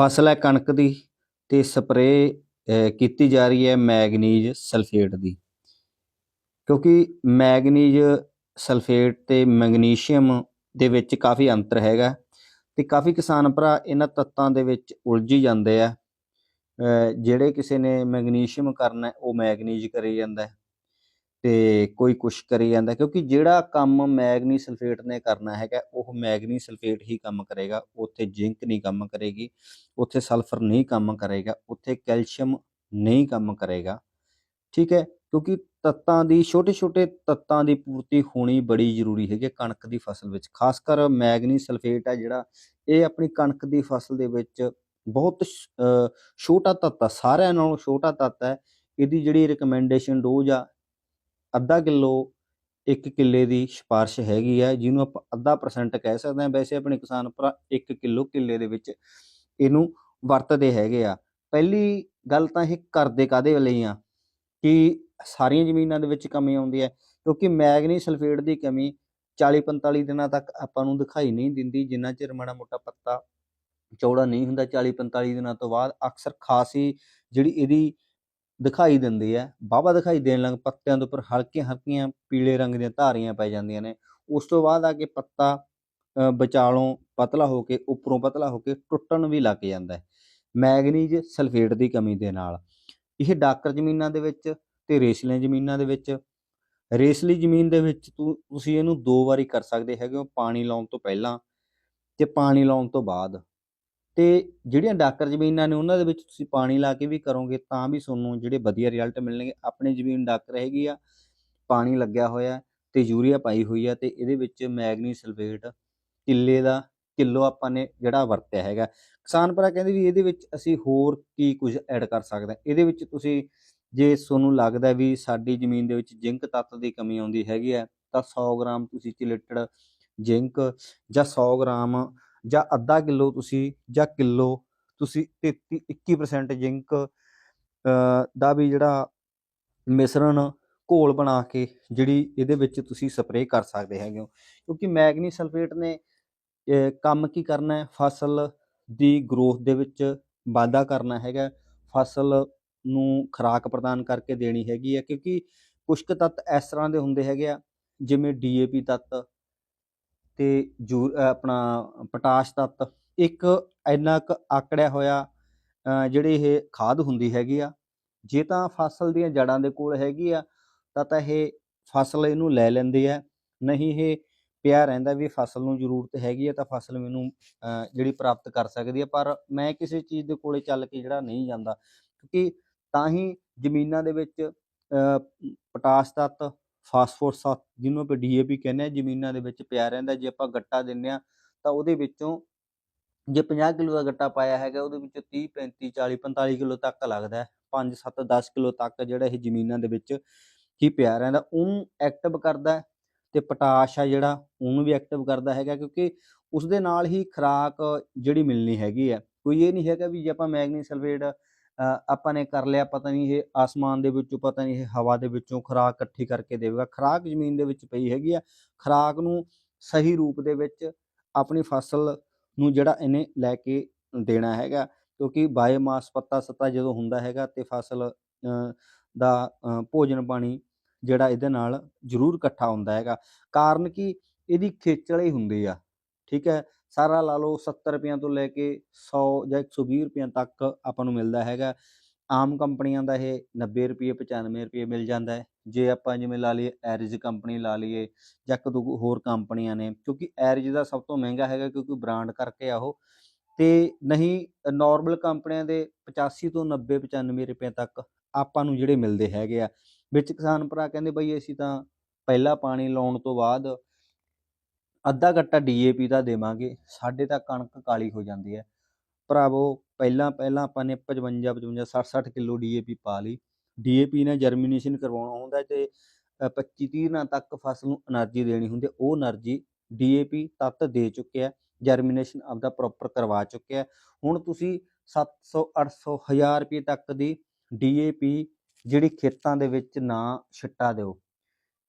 ਫਸਲ ਹੈ ਕਣਕ ਦੀ ਤੇ ਸਪਰੇਅ ਕੀਤੀ ਜਾ ਰਹੀ ਹੈ ਮੈਗਨੀਜ਼ ਸਲਫੇਟ ਦੀ। ਕਿਉਂਕਿ ਮੈਗਨੀਜ਼ ਸਲਫੇਟ ਤੇ ਮੈਗਨੀਸ਼ੀਅਮ ਦੇ ਵਿੱਚ ਕਾਫੀ ਅੰਤਰ ਹੈਗਾ ਤੇ ਕਾਫੀ ਕਿਸਾਨ ਭਰਾ ਇਹਨਾਂ ਤੱਤਾਂ ਦੇ ਵਿੱਚ ਉਲਝੀ ਜਾਂਦੇ ਆ। ਜਿਹੜੇ ਕਿਸੇ ਨੇ ਮੈਗਨੀਸ਼ੀਅਮ ਕਰਨਾ ਉਹ ਮੈਗਨੀਜ਼ ਕਰੀ ਜਾਂਦਾ ਤੇ ਕੋਈ ਕੁਛ ਕਰੀ ਜਾਂਦਾ, ਕਿਉਂਕਿ ਜਿਹੜਾ ਕੰਮ ਮੈਗਨੀ ਸਲਫੇਟ ਨੇ ਕਰਨਾ ਹੈਗਾ, ਉਹ ਮੈਗਨੀ ਸਲਫੇਟ ਹੀ ਕੰਮ ਕਰੇਗਾ, ਉੱਥੇ ਜ਼ਿੰਕ ਨਹੀਂ ਕੰਮ ਕਰੇਗੀ, ਉੱਥੇ ਸਲਫਰ ਨਹੀਂ ਕੰਮ ਕਰੇਗਾ, ਉੱਥੇ ਕੈਲਸ਼ੀਅਮ ਨਹੀਂ ਕੰਮ ਕਰੇਗਾ, ਠੀਕ ਹੈ? ਕਿਉਂਕਿ ਤੱਤਾਂ ਦੀ ਛੋਟੇ ਛੋਟੇ ਤੱਤਾਂ ਦੀ ਪੂਰਤੀ ਹੋਣੀ ਬੜੀ ਜ਼ਰੂਰੀ ਹੈਗੀ ਕਣਕ ਦੀ ਫਸਲ ਵਿੱਚ, ਖਾਸ ਕਰ ਮੈਗਨੀ ਸਲਫੇਟ ਹੈ ਜਿਹੜਾ, ਇਹ ਆਪਣੀ ਕਣਕ ਦੀ ਫਸਲ ਦੇ ਵਿੱਚ ਬਹੁਤ ਛੋਟਾ ਤੱਤ ਆ, ਸਾਰਿਆਂ ਨਾਲੋਂ ਛੋਟਾ ਤੱਤ ਹੈ, ਇਹਦੀ ਜਿਹੜੀ ਰეკਮੈਂਡੇਸ਼ਨ ਡੋਜ਼ ਆ ਅੱਧਾ ਕਿਲੋ ਇੱਕ ਕਿੱਲੇ ਦੀ ਸਿਫਾਰਿਸ਼ ਹੈਗੀ ਹੈ ਜਿਹਨੂੰ ਆਪਾਂ ਅੱਧਾ ਪਰਸੈਂਟ ਕਹਿ ਸਕਦੇ ਹਾਂ। ਵੈਸੇ ਆਪਣੇ ਕਿਸਾਨ ਭਰਾ 1 ਕਿਲੋ ਕਿੱਲੇ ਦੇ ਵਿੱਚ ਇਹਨੂੰ ਵਰਤਦੇ ਹੈਗੇ ਆ। ਪਹਿਲੀ ਗੱਲ ਤਾਂ ਇਹ ਕਰਦੇ ਕਾਦੇ ਲਈ ਆ? ਕਿ ਸਾਰੀਆਂ ਜ਼ਮੀਨਾਂ ਦੇ ਵਿੱਚ ਕਮੀ ਆਉਂਦੀ ਹੈ, ਕਿਉਂਕਿ ਮੈਗਨੀ ਸਲਫੇਟ ਦੀ ਕਮੀ 40 45 ਦਿਨਾਂ ਤੱਕ ਆਪਾਂ ਨੂੰ ਦਿਖਾਈ ਨਹੀਂ ਦਿੰਦੀ। ਜਿੰਨਾ ਚਿਰ ਮਾੜਾ ਮੋਟਾ ਪੱਤਾ ਚੌੜਾ ਨਹੀਂ ਹੁੰਦਾ 40 45 ਦਿਨਾਂ ਤੋਂ ਬਾਅਦ ਅਕਸਰ ਖਾਸੀ ਜਿਹੜੀ ਇਹਦੀ ਦਿਖਾਈ ਦਿੰਦੀ ਹੈ। ਬਾਬਾ ਦਿਖਾਈ ਦੇਣ ਲੱਗ ਪੱਤਿਆਂ ਦੇ ਉੱਪਰ ਹਲਕੀਆਂ ਹਲਕੀਆਂ ਪੀਲੇ ਰੰਗ ਦੀਆਂ ਧਾਰੀਆਂ ਪੈ ਜਾਂਦੀਆਂ ਨੇ। ਉਸ ਤੋਂ ਬਾਅਦ ਆ ਕੇ ਪੱਤਾ ਅ, ਵਿਚਾਲੋਂ ਪਤਲਾ ਹੋ ਕੇ ਉੱਪਰੋਂ ਪਤਲਾ ਹੋ ਕੇ ਟੁੱਟਣ ਵੀ ਲੱਗ ਜਾਂਦਾ ਹੈ। ਮੈਗਨੀਜ਼ ਸਲਫੇਟ ਦੀ ਕਮੀ ਦੇ ਨਾਲ। ਇਹ ਡਾਕਰ ਜ਼ਮੀਨਾਂ ਦੇ ਵਿੱਚ ਤੇ ਰੇਸਲੀਆਂ ਜ਼ਮੀਨਾਂ ਦੇ ਵਿੱਚ। ਰੇਸਲੀ ਜ਼ਮੀਨ ਦੇ ਵਿੱਚ ਤੁ- ਤੁਸੀਂ ਇਹਨੂੰ ਦੋ ਵਾਰੀ ਕਰ ਸਕਦੇ ਹੈਗੇ ਹੋ ਪਾਣੀ ਲਾਉਣ ਤੋਂ ਪਹਿਲਾਂ ਤੇ ਪਾਣੀ ਲਾਉਣ ਤੋਂ ਬਾਅਦ। ਤੇ ਜਿਹੜੀਆਂ ਡਾਕਰ ਜ਼ਮੀਨਾਂ ਨੇ ਉਹਨਾਂ ਦੇ ਵਿੱਚ ਤੁਸੀਂ ਪਾਣੀ ਲਾ ਕੇ ਵੀ ਕਰੋਗੇ ਤਾਂ ਵੀ ਤੁਹਾਨੂੰ ਜਿਹੜੇ ਵਧੀਆ ਰਿਜ਼ਲਟ ਮਿਲਣਗੇ। ਆਪਣੀ ਜ਼ਮੀਨ ਡਾਕਰ ਹੈਗੀ ਆ, ਪਾਣੀ ਲੱਗਿਆ ਹੋਇਆ ਹੈ ਤੇ ਯੂਰੀਆ ਪਾਈ ਹੋਈ ਆ ਤੇ ਇਹਦੇ ਵਿੱਚ ਮੈਗਨੀ ਸਲਫੇਟ, ਕਿੱਲੇ ਦਾ ਕਿਲੋ ਆਪਾਂ ਨੇ ਜਿਹੜਾ ਵਰਤਿਆ ਹੈਗਾ। ਕਿਸਾਨ ਭਰਾ ਕਹਿੰਦੇ ਵੀ ਇਹਦੇ ਵਿੱਚ ਅਸੀਂ ਹੋਰ ਕੀ ਕੁਝ ਐਡ ਕਰ ਸਕਦੇ ਇਹਦੇ ਵਿੱਚ ਤੁਸੀਂ ਜੇ ਤੁਹਾਨੂੰ ਲੱਗਦਾ ਵੀ ਸਾਡੀ ਜ਼ਮੀਨ ਦੇ ਵਿੱਚ ਜ਼ਿੰਕ ਤੱਤ ਦੀ ਕਮੀ ਆਉਂਦੀ ਹੈਗੀ ਹੈ ਤਾਂ 100 ਗ੍ਰਾਮ ਤੁਸੀਂ ਚਿਲਟਡ ਜ਼ਿੰਕ ਜਾਂ 100 ਗ੍ਰਾਮ ਜਾਂ ਅੱਧਾ ਕਿਲੋ ਤੁਸੀਂ ਜਾਂ ਕਿਲੋ ਤੁਸੀਂ 33 21% ਜ਼ਿੰਕ ਦਾ ਵੀ ਜਿਹੜਾ ਮਿਸ਼ਰਣ ਘੋਲ ਬਣਾ ਕੇ ਜਿਹੜੀ ਇਹਦੇ ਵਿੱਚ ਤੁਸੀਂ ਸਪਰੇਅ ਕਰ ਸਕਦੇ ਹੈਗੇ ਹੋ। ਕਿਉਂਕਿ ਮੈਗਨੀ ਸਲਫੇਟ ਨੇ ਕੰਮ ਕੀ ਕਰਨਾ ਹੈ? ਫਸਲ ਦੀ ਗਰੋਥ ਦੇ ਵਿੱਚ ਵਾਧਾ ਕਰਨਾ ਹੈਗਾ ਫਸਲ ਨੂੰ ਖੁਰਾਕ ਪ੍ਰਦਾਨ ਕਰਕੇ ਦੇਣੀ ਹੈਗੀ ਹੈ। ਕਿਉਂਕਿ ਕੁਝ ਤੱਤ ਇਸ ਤਰ੍ਹਾਂ ਦੇ ਹੁੰਦੇ ਹੈਗੇ ਆ, ਜਿਵੇਂ ਡੀਏਪੀ ਤੱਤ ਤੇ ਜੂ ਆਪਣਾ ਪੋਟਾਸ਼ ਤੱਤ ਇੱਕ ਇੰਨਾ ਕੁ ਆਕੜਿਆ ਹੋਇਆ ਜਿਹੜੀ ਇਹ ਖਾਦ ਹੁੰਦੀ ਹੈਗੀ ਆ ਜੇ ਤਾਂ ਫਸਲ ਦੀਆਂ ਜੜਾਂ ਦੇ ਕੋਲ ਹੈਗੀ ਆ ਤਾਂ ਤਾਂ ਇਹ ਫਸਲ ਇਹਨੂੰ ਲੈ ਲੈਂਦੀ ਹੈ ਨਹੀਂ ਇਹ ਪਿਆ ਰਹਿੰਦਾ ਵੀ ਫਸਲ ਨੂੰ ਜ਼ਰੂਰਤ ਹੈਗੀ ਹੈ ਤਾਂ ਫਸਲ ਮੈਨੂੰ ਜਿਹੜੀ ਪ੍ਰਾਪਤ ਕਰ ਸਕਦੀ ਹੈ ਪਰ ਮੈਂ ਕਿਸੇ ਚੀਜ਼ ਦੇ ਕੋਲੇ ਚੱਲ ਕੇ ਜਿਹੜਾ ਨਹੀਂ ਜਾਂਦਾ। ਕਿਉਂਕਿ ਤਾਂ ਹੀ ਜ਼ਮੀਨਾਂ ਦੇ ਵਿੱਚ ਅ, ਪੋਟਾਸ਼ ਤੱਤ ਫਾਸਫੋਰਸ ਤੱਤ ਜਿਹਨੂੰ ਆਪਾਂ ਡੀਏਪੀ ਕਹਿੰਦੇ ਆ ਜ਼ਮੀਨਾਂ ਦੇ ਵਿੱਚ ਪਿਆ ਰਹਿੰਦਾ, ਜੇ ਆਪਾਂ ਗੱਟਾ ਦਿੰਨੇ ਆ ਤਾਂ ਉਹਦੇ ਵਿੱਚੋਂ ਜੇ 50 ਕਿਲੋ ਦਾ ਗੱਟਾ ਪਾਇਆ ਹੈਗਾ, ਉਹਦੇ ਵਿੱਚੋਂ 30 35 40 45 ਕਿਲੋ ਤੱਕ ਲੱਗਦਾ ਹੈ 5 7 10 ਕਿਲੋ ਤੱਕ ਜਿਹੜਾ ਇਹ ਜ਼ਮੀਨਾਂ ਦੇ ਵਿੱਚ ਹੀ ਪਿਆ ਰਹਿੰਦਾ, ਉਹਨੂੰ ਐਕਟਿਵ ਕਰਦਾ ਹੈ ਤੇ ਪੋਟਾਸ਼ ਆ ਜਿਹੜਾ, ਉਹਨੂੰ ਵੀ ਐਕਟਿਵ ਕਰਦਾ ਹੈਗਾ, ਕਿਉਂਕਿ ਉਸ ਦੇ ਨਾਲ ਹੀ ਖੁਰਾਕ ਜਿਹੜੀ ਮਿਲਣੀ ਹੈਗੀ ਹੈ। ਕੋਈ ਇਹ ਨਹੀਂ ਹੈਗਾ ਵੀ ਜੇ ਆਪਾਂ ਮੈਗਨੀ ਸਲਫੇਟ ਆਪਾਂ ਨੇ ਕਰ ਲਿਆ, ਪਤਾ ਨਹੀਂ ਇਹ ਆਸਮਾਨ ਦੇ ਵਿੱਚੋਂ, ਪਤਾ ਨਹੀਂ ਇਹ ਹਵਾ ਦੇ ਵਿੱਚੋਂ ਖੁਰਾਕ ਇਕੱਠੀ ਕਰਕੇ ਦੇਵੇਗਾ। ਖੁਰਾਕ ਜ਼ਮੀਨ ਦੇ ਵਿੱਚ ਪਈ ਹੈਗੀ ਆ। ਖੁਰਾਕ ਨੂੰ ਸਹੀ ਰੂਪ ਦੇ ਵਿੱਚ ਆਪਣੀ ਫਸਲ ਨੂੰ ਜਿਹੜਾ ਇਹਨੇ ਲੈ ਕੇ ਦੇਣਾ ਹੈਗਾ, ਕਿਉਂਕਿ ਬਾਇਓਮਾਸ ਪੱਤਾ ਸੱਤਾ ਜਦੋਂ ਹੁੰਦਾ ਹੈਗਾ ਤੇ ਫਸਲ ਦਾ ਭੋਜਨ ਪਾਣੀ ਜਿਹੜਾ ਇਹਦੇ ਨਾਲ ਜ਼ਰੂਰ ਇਕੱਠਾ ਹੁੰਦਾ ਹੈਗਾ। ਕਾਰਨ ਕਿ? ਇਹਦੀ ਖੇਚਲ ਹੀ ਹੁੰਦੀ ਆ। ਠੀਕ ਹੈ, ਸਾਰਾ ਲਾ ਲਓ 70 ਰੁਪਏ ਤੋਂ ਲੈ ਕੇ 100 ਜਾਂ 120 ਰੁਪਈਆਂ ਤੱਕ ਆਪਾਂ ਨੂੰ ਮਿਲਦਾ ਹੈਗਾ। ਆਮ ਕੰਪਨੀਆਂ ਦਾ ਇਹ 90 ਰੁਪਏ 95 ਰੁਪਏ ਮਿਲ ਜਾਂਦਾ ਹੈ। ਜੇ ਆਪਾਂ ਜਿਵੇਂ ਲਾ ਲਈਏ ਐਰਿਜ ਕੰਪਨੀ ਲਾ ਲਈਏ ਜਾਂ ਇੱਕ ਦੋ ਹੋਰ ਕੰਪਨੀਆਂ ਨੇ, ਕਿਉਂਕਿ ਐਰਿਜ ਦਾ ਸਭ ਤੋਂ ਮਹਿੰਗਾ ਹੈਗਾ ਕਿਉਂਕਿ ਬ੍ਰਾਂਡ ਕਰਕੇ ਆ ਉਹ, ਤੇ ਨਹੀਂ ਨਾਰਮਲ ਕੰਪਨੀਆਂ ਦੇ 85 ਤੋਂ 90 95 ਰੁਪਏ ਤੱਕ ਆਪਾਂ ਨੂੰ ਜਿਹੜੇ ਮਿਲਦੇ ਹੈਗੇ ਆ। ਵਿੱਚ ਕਿਸਾਨ ਭਰਾ ਕਹਿੰਦੇ ਬਈ ਅਸੀਂ ਤਾਂ ਪਹਿਲਾ ਪਾਣੀ ਲਾਉਣ ਤੋਂ ਬਾਅਦ ਅੱਧਾ ਘੱਟਾ ਡੀਏਪੀ ਦਾ ਦੇਵਾਂਗੇ, ਸਾਡੇ ਤਾਂ ਕਣਕ ਕਾਲੀ ਹੋ ਜਾਂਦੀ ਹੈ। ਭਰਾਵੋ, ਪਹਿਲਾਂ ਪਹਿਲਾਂ ਆਪਾਂ ਨੇ 55 55 60 60 ਕਿਲੋ ਡੀਏਪੀ ਪਾ ਲਈ। ਡੀਏਪੀ ਨਾਲ ਜਰਮੀਨੇਸ਼ਨ ਕਰਵਾਉਣਾ ਹੁੰਦਾ ਤੇ 25 30 ਦਿਨਾਂ ਤੱਕ ਫਸਲ ਨੂੰ એનર્ਜੀ ਦੇਣੀ ਹੁੰਦੀ ਉਹ એનર્ਜੀ ਡੀਏਪੀ ਤੱਤ ਦੇ ਚੁੱਕਿਆ ਜਰਮੀਨੇਸ਼ਨ ਆਪਦਾ ਪ੍ਰੋਪਰ ਕਰਵਾ ਚੁੱਕਿਆ ਹੁਣ ਤੁਸੀਂ 700 800 1000 ਰੁਪਏ ਤੱਕ ਦੀ ਡੀਏਪੀ ਜਿਹੜੀ ਖੇਤਾਂ ਦੇ ਵਿੱਚ ਨਾ ਛਿੱਟਾ ਦਿਓ।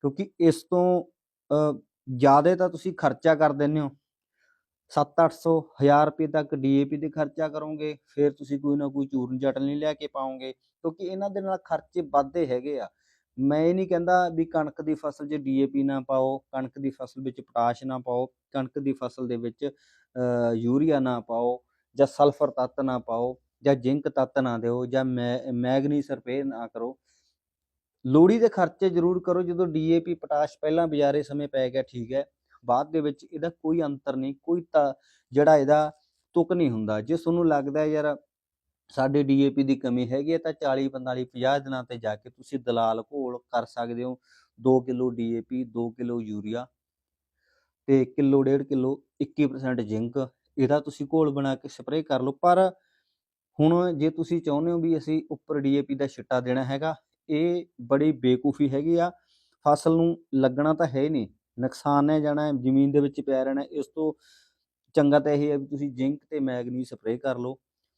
ਕਿਉਂਕਿ ਇਸ ਤੋਂ ਜ਼ਿਆਦਾ ਤਾਂ ਤੁਸੀਂ ਖਰਚਾ ਕਰ ਦਿੰਦੇ ਹੋ। 7-800 1000 ਰੁਪਏ ਤੱਕ ਡੀਏਪੀ ਦੇ ਖਰਚਾ ਕਰੋਗੇ, ਫਿਰ ਤੁਸੀਂ ਕੋਈ ਨਾ ਕੋਈ ਚੂਰਨ ਚਟਨੀ ਲੈ ਕੇ ਪਾਓਗੇ, ਕਿਉਂਕਿ ਇਹਨਾਂ ਦੇ ਨਾਲ ਖਰਚੇ ਵੱਧਦੇ ਹੈਗੇ ਆ। ਮੈਂ ਇਹ ਨਹੀਂ ਕਹਿੰਦਾ ਵੀ ਕਣਕ ਦੀ ਫਸਲ 'ਚ ਡੀਏਪੀ ਨਾ ਪਾਓ, ਕਣਕ ਦੀ ਫਸਲ ਵਿੱਚ ਪੋਟਾਸ਼ ਨਾ ਪਾਓ, ਕਣਕ ਦੀ ਫਸਲ ਦੇ ਵਿੱਚ ਯੂਰੀਆ ਨਾ ਪਾਓ, ਜਾਂ ਸਲਫਰ ਤੱਤ ਨਾ ਪਾਓ, ਜਾਂ ਜ਼ਿੰਕ ਤੱਤ ਨਾ ਦਿਓ, ਜਾਂ ਮੈ ਮੈਗਨੀਸ ਰਪੇ ਨਾ ਕਰੋ। ਲੋੜੀ ਦੇ ਖਰਚੇ ਜ਼ਰੂਰ ਕਰੋ, ਜਦੋਂ ਡੀਏਪੀ ਪੋਟਾਸ਼ ਪਹਿਲਾਂ ਬਾਜ਼ਾਰੇ ਸਮੇਂ ਪੈ ਗਿਆ, ਠੀਕ ਹੈ, ਬਾਅਦ ਦੇ ਵਿੱਚ ਇਹਦਾ ਕੋਈ ਅੰਤਰ ਨਹੀਂ, ਕੋਈ ਤਾਂ ਜਿਹੜਾ ਇਹਦਾ ਤੁਕ ਨਹੀਂ ਹੁੰਦਾ। ਜੇ ਤੁਹਾਨੂੰ ਲੱਗਦਾ ਯਾਰ ਸਾਡੇ ਡੀਏਪੀ ਦੀ ਕਮੀ ਹੈਗੀ ਹੈ, ਤਾਂ 40 45 50 ਦਿਨਾਂ ਤੇ ਜਾ ਕੇ ਤੁਸੀਂ ਦਲਾਲ ਘੋਲ ਕਰ ਸਕਦੇ ਹੋ। 2 ਕਿਲੋ ਡੀਏਪੀ 2 ਕਿਲੋ ਯੂਰੀਆ ਤੇ ਕਿਲੋ, ਡੇਢ ਕਿਲੋ 21% ਜ਼ਿੰਕ, ਇਹਦਾ ਤੁਸੀਂ ਘੋਲ ਬਣਾ ਕੇ ਸਪਰੇਅ ਕਰ ਲਓ। ਪਰ ਹੁਣ ਜੇ ਤੁਸੀਂ ਚਾਹੁੰਦੇ ਹੋ ਵੀ ਅਸੀਂ ਉੱਪਰ ਡੀਏਪੀ ਦਾ ਛਿੱਟਾ ਦੇਣਾ ਹੈਗਾ ਇਹ ਬੜੀ ਬੇਕੂਫੀ ਹੈਗੀ ਆ। ਫਸਲ ਨੂੰ ਲੱਗਣਾ ਤਾਂ ਹੈ ਹੀ ਨਹੀਂ। ਨੁਕਸਾਨ ਹੈ ਜਾਣਾ, ਜ਼ਮੀਨ ਦੇ ਵਿੱਚ ਪਿਆ ਰਹਿਣਾ, ਇਸ ਤੋਂ ਚੰਗਾ ਤਾਂ ਇਹ ਹੈ ਵੀ ਤੁਸੀਂ ਜ਼ਿੰਕ ਤੇ ਮੈਗਨੀਜ਼ ਸਪਰੇਅ ਕਰ ਲਓ।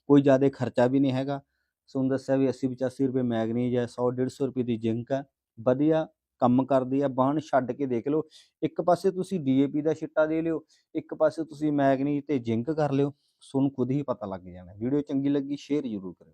ਕੋਈ ਜ਼ਿਆਦਾ ਖਰਚਾ ਵੀ ਨਹੀਂ ਹੈਗਾ। ਤੁਹਾਨੂੰ ਦੱਸਿਆ ਵੀ 80 85 ਰੁਪਏ ਮੈਗਨੀਜ਼ ਹੈ 100 150 ਰੁਪਏ ਦੀ ਜ਼ਿੰਕ ਹੈ। ਵਧੀਆ ਕੰਮ ਕਰਦੀ ਆ ਬਾਣ ਛੱਡ ਕੇ ਦੇਖ ਲਓ। ਇੱਕ ਪਾਸੇ ਤੁਸੀਂ ਡੀਏਪੀ ਦਾ ਛਿੱਟਾ ਦੇ ਲਿਓ, ਇੱਕ ਪਾਸੇ ਤੁਸੀਂ ਮੈਗਨੀਜ਼ ਤੇ ਜ਼ਿੰਕ ਕਰ ਲਿਓ। ਤੁਹਾਨੂੰ ਖੁਦ ਹੀ ਪਤਾ ਲੱਗ ਜਾਣਾ। ਵੀਡੀਓ ਚੰਗੀ ਲੱਗੀ, ਸ਼ੇਅਰ ਜ਼ਰੂਰ ਕਰਿਓ।